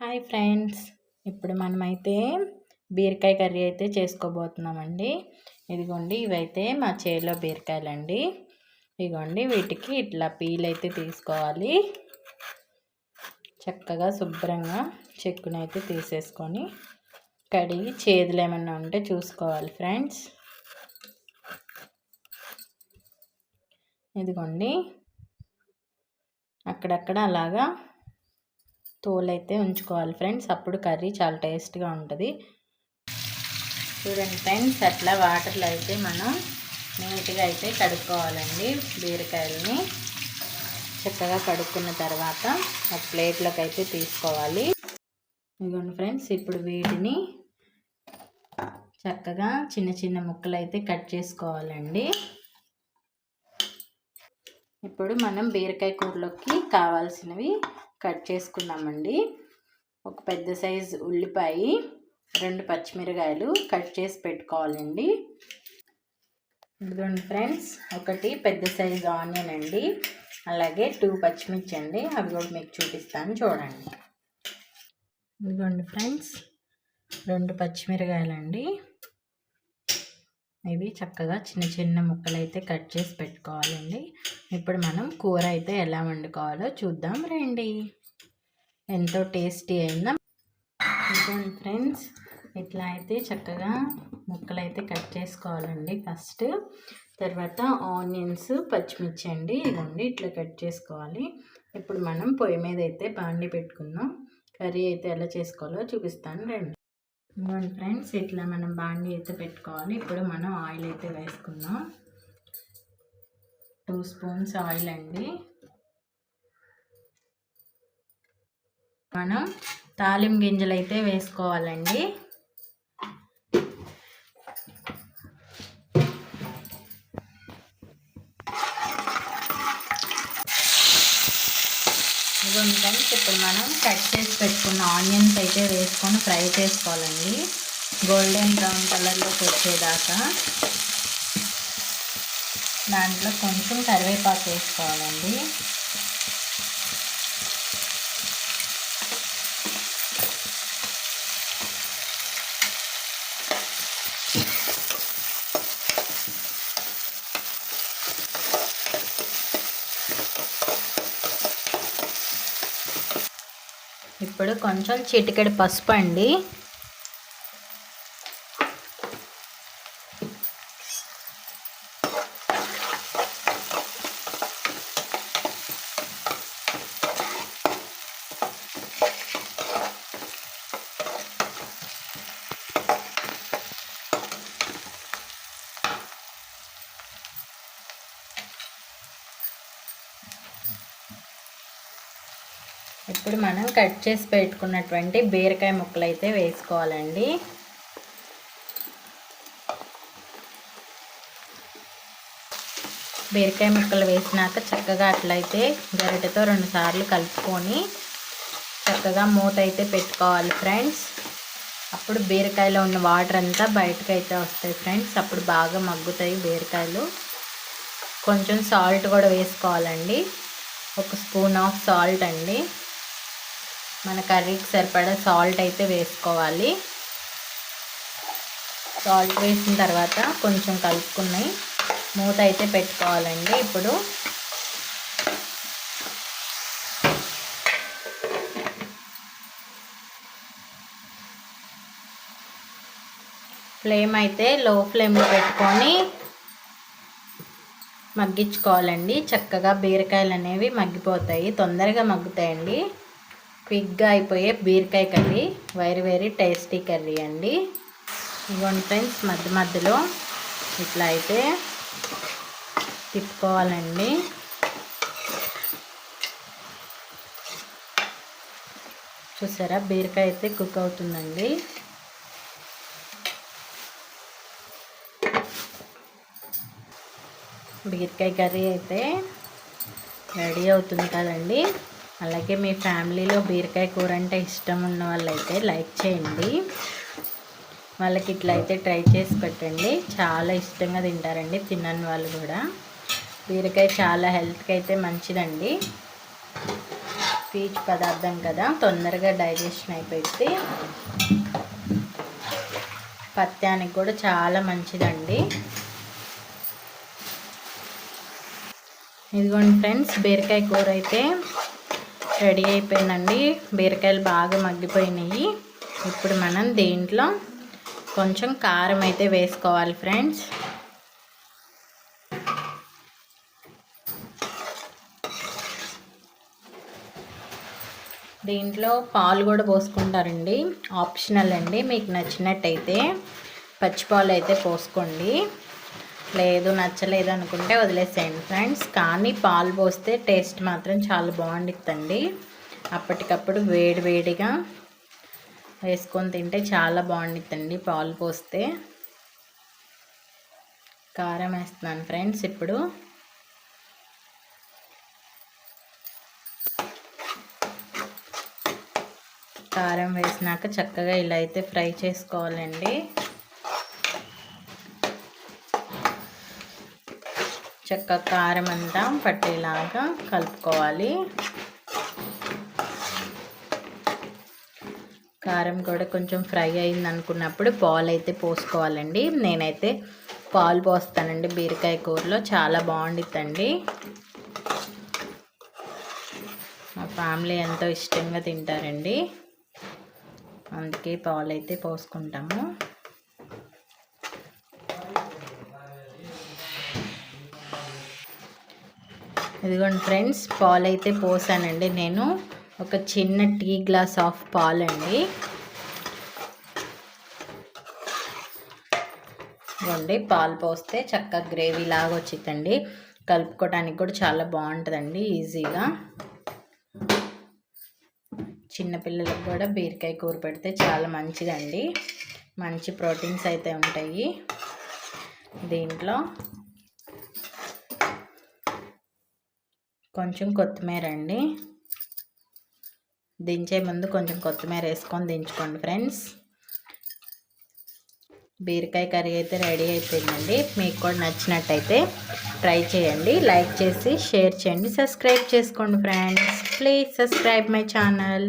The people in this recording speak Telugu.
Hi friends. ఇప్పుడు మనమైతే బీరకాయ కర్రీ అయితే చేసుకోబోతున్నామండి. ఇదిగోండి ఇవైతే మా చేలో బీరకాయలండి. ఇదిగోండి వీటికి ఇట్లా పీల్ అయితే తీసుకోవాలి. చక్కగా శుభ్రంగా చెక్కునైతే తీసేసుకొని కడిగి చేదులు ఏమన్నా ఉంటే చూసుకోవాలి ఫ్రెండ్స్. ఇదిగోండి అక్కడక్కడ అలాగా తోలు అయితే ఉంచుకోవాలి ఫ్రెండ్స్. అప్పుడు కర్రీ చాలా టేస్ట్గా ఉంటుంది. చూడండి ఫ్రెండ్స్ అట్లా వాటర్లో అయితే మనం నీట్గా అయితే కడుక్కోవాలండి బీరకాయలని. చక్కగా కడుక్కున్న తర్వాత ఒక ప్లేట్లోకి అయితే తీసుకోవాలి. ఇదిగోండి ఫ్రెండ్స్ ఇప్పుడు వీటిని చక్కగా చిన్న చిన్న ముక్కలు అయితే కట్ చేసుకోవాలండి. ఇప్పుడు మనం బీరకాయ కూరలోకి కావాల్సినవి కట్ చేసుకున్నామండి. ఒక పెద్ద సైజు ఉల్లిపాయ రెండు పచ్చిమిరకాయలు కట్ చేసి పెట్టుకోవాలండి. ఇదిగోండి ఫ్రెండ్స్ ఒకటి పెద్ద సైజు ఆనియన్ అండి. అలాగే టూ పచ్చిమిర్చి అండి. అవి కూడా మీకు చూపిస్తాను చూడండి. ఇదిగోండి ఫ్రెండ్స్ రెండు పచ్చిమిరకాయలండి ఇవి చక్కగా చిన్న చిన్న ముక్కలు అయితే కట్ చేసి పెట్టుకోవాలండి. ఇప్పుడు మనం కూర అయితే ఎలా వండుకోవాలో చూద్దాం రండి. ఎంతో టేస్టీ అయిందా? ఇదిగోండి ఫ్రెండ్స్ ఇట్లా అయితే చక్కగా ముక్కలు అయితే కట్ చేసుకోవాలండి ఫస్ట్. తర్వాత ఆనియన్స్ పచ్చిమిర్చి అండి ఇదండి ఇట్లా కట్ చేసుకోవాలి. ఇప్పుడు మనం పొయ్యి మీద అయితే బాండి పెట్టుకుందాం. కర్రీ అయితే ఎలా చేసుకోవాలో చూపిస్తాను రండి. ఫ్రెండ్స్ ఇట్లా మనం బాండి అయితే పెట్టుకోవాలి. ఇప్పుడు మనం ఆయిల్ అయితే వేసుకుందాం. టూ స్పూన్స్ ఆయిల్ అండి. మనం తాలిం గింజలు అయితే వేసుకోవాలండి. ఇదిగోండి ఫ్రెండ్స్ ఇప్పుడు మనం కట్ చేసి పెట్టుకున్న ఆనియన్స్ అయితే వేసుకొని ఫ్రై చేసుకోవాలండి. గోల్డెన్ బ్రౌన్ కలర్లోకి వచ్చేదాకా. దాంట్లో కొంచెం కరివేపాకు వేసుకోవాలండి. ఇప్పుడు కొంచెం చిటికెడు పసుపు అండి. ఇప్పుడు మనం కట్ చేసి పెట్టుకున్నటువంటి బీరకాయ ముక్కలు అయితే వేసుకోవాలండి. బీరకాయ ముక్కలు వేసినాక చక్కగా అట్లయితే గరిటెతో రెండుసార్లు కలుపుకొని చక్కగా మూత అయితే పెట్టుకోవాలి ఫ్రెండ్స్. అప్పుడు బీరకాయలో ఉన్న వాటర్ అంతా బయటకు అయితే వస్తాయి ఫ్రెండ్స్. అప్పుడు బాగా మగ్గుతాయి బీరకాయలు. కొంచెం సాల్ట్ కూడా వేసుకోవాలండి. ఒక స్పూన్ ఆఫ్ సాల్ట్ అండి. మన కర్రీకి సరిపడా సాల్ట్ అయితే వేసుకోవాలి. సాల్ట్ వేసిన తర్వాత కొంచెం కలుపుకున్నాయి మూత అయితే పెట్టుకోవాలండి ఇప్పుడు. ఫ్లేమ్ అయితే లో ఫ్లేమ్లో పెట్టుకొని మగ్గించుకోవాలండి. చక్కగా బీరకాయలు అనేవి మగ్గిపోతాయి. తొందరగా మగ్గుతాయండి. క్విక్గా అయిపోయే బీరకాయ curry very very tasty curry అండి. ఇవ్వండి ఫ్రెండ్స్ మధ్య మధ్యలో ఇట్లా అయితే తిప్పుకోవాలండి. చూసారా బీరకాయ అయితే కుక్ అవుతుందండి. బీరకాయ కర్రీ అయితే రెడీ అవుతుంది కదండి. అలాగే మీ ఫ్యామిలీలో బీరకాయ కూర అంటే ఇష్టం ఉన్న వాళ్ళైతే లైక్ చేయండి. వాళ్ళకి ఇట్లా అయితే ట్రై చేసి పెట్టండి. చాలా ఇష్టంగా తింటారండి తినని వాళ్ళు కూడా. బీరకాయ చాలా హెల్త్కి అయితే మంచిదండి. పీచు పదార్థం కదా తొందరగా డైజెషన్ అయిపోయింది. పత్యానికి కూడా చాలా మంచిదండి. ఇదిగోండి ఫ్రెండ్స్ బీరకాయ కూర అయితే రెడీ అయిపోయిందండి. బీరకాయలు బాగా మగ్గిపోయినాయి. ఇప్పుడు మనం దీంట్లో కొంచెం కారం అయితే వేసుకోవాలి ఫ్రెండ్స్. దీంట్లో పాలు కూడా పోసుకుంటారండి. ఆప్షనల్ అండి. మీకు నచ్చినట్టయితే పచ్చిపాలు అయితే పోసుకోండి. లేదు నచ్చలేదు అనుకుంటే వదిలేసేయండి ఫ్రెండ్స్. కానీ పాలు పోస్తే టేస్ట్ మాత్రం చాలా బాగుండిద్దండి. అప్పటికప్పుడు వేడి వేడిగా వేసుకొని తింటే చాలా బాగుండిద్దండి పాలు పోస్తే. కారం వేస్తున్నాను ఫ్రెండ్స్ ఇప్పుడు. కారం వేసినాక చక్కగా ఇలా అయితే ఫ్రై చేసుకోవాలండి. చక్క కారం అంతా పట్టేలాగా కలుపుకోవాలి. కారం కూడా కొంచెం ఫ్రై అయింది అనుకున్నప్పుడు పాలు అయితే పోసుకోవాలండి. నేనైతే పాలు పోస్తానండి బీరకాయ కూరలో. చాలా బాగుండిద్దండి. మా ఫ్యామిలీ ఎంతో ఇష్టంగా తింటారండి. అందుకే పాలు అయితే పోసుకుంటాము. ఇదిగోండి ఫ్రెండ్స్ పాలు అయితే పోసానండి నేను. ఒక చిన్న టీ గ్లాస్ ఆఫ్ పాలండి. ఇవ్వండి పాలు పోస్తే చక్కగా గ్రేవీ లాగా వచ్చిందండి కలుపుకోవడానికి కూడా చాలా బాగుంటుందండి ఈజీగా. చిన్నపిల్లలకు కూడా బీరకాయ కూర పెడితే చాలా మంచిదండి. మంచి ప్రోటీన్స్ అయితే ఉంటాయి దీంట్లో. కొంచెం కొత్తిమీర అండి. దించే ముందు కొంచెం కొత్తిమీర వేసుకొని దించుకోండి ఫ్రెండ్స్. బీరకాయ కర్రీ అయితే రెడీ అయిపోయిందండి. మీకు కూడా నచ్చినట్టయితే ట్రై చేయండి. లైక్ చేసి షేర్ చేయండి. సబ్స్క్రైబ్ చేసుకోండి friends. Please subscribe my channel.